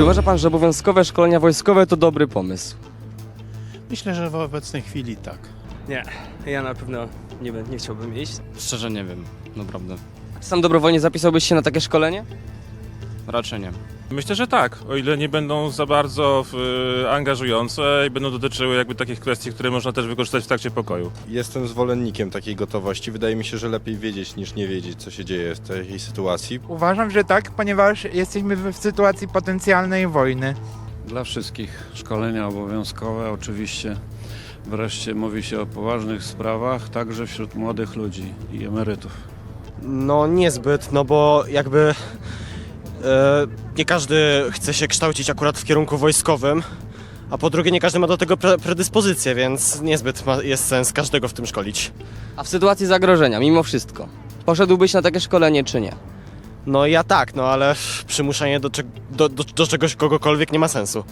Czy uważa pan, że obowiązkowe szkolenia wojskowe to dobry pomysł? Myślę, że w obecnej chwili tak. Nie, ja na pewno nie, nie chciałbym iść. Szczerze nie wiem, naprawdę. Sam dobrowolnie zapisałbyś się na takie szkolenie? Raczej nie. Myślę, że tak, o ile nie będą za bardzo y, angażujące i będą dotyczyły jakby takich kwestii, które można też wykorzystać w trakcie pokoju. Jestem zwolennikiem takiej gotowości. Wydaje mi się, że lepiej wiedzieć niż nie wiedzieć, co się dzieje w tej sytuacji. Uważam, że tak, ponieważ jesteśmy w w sytuacji potencjalnej wojny. Dla wszystkich szkolenia obowiązkowe oczywiście. Wreszcie mówi się o poważnych sprawach, także wśród młodych ludzi i emerytów. No niezbyt, no bo jakby nie każdy chce się kształcić akurat w kierunku wojskowym, a po drugie nie każdy ma do tego pre predyspozycję, więc niezbyt ma, jest sens każdego w tym szkolić. A w sytuacji zagrożenia, mimo wszystko, poszedłbyś na takie szkolenie czy nie? No ja tak, no ale przymuszanie do, do, do, do czegoś kogokolwiek nie ma sensu.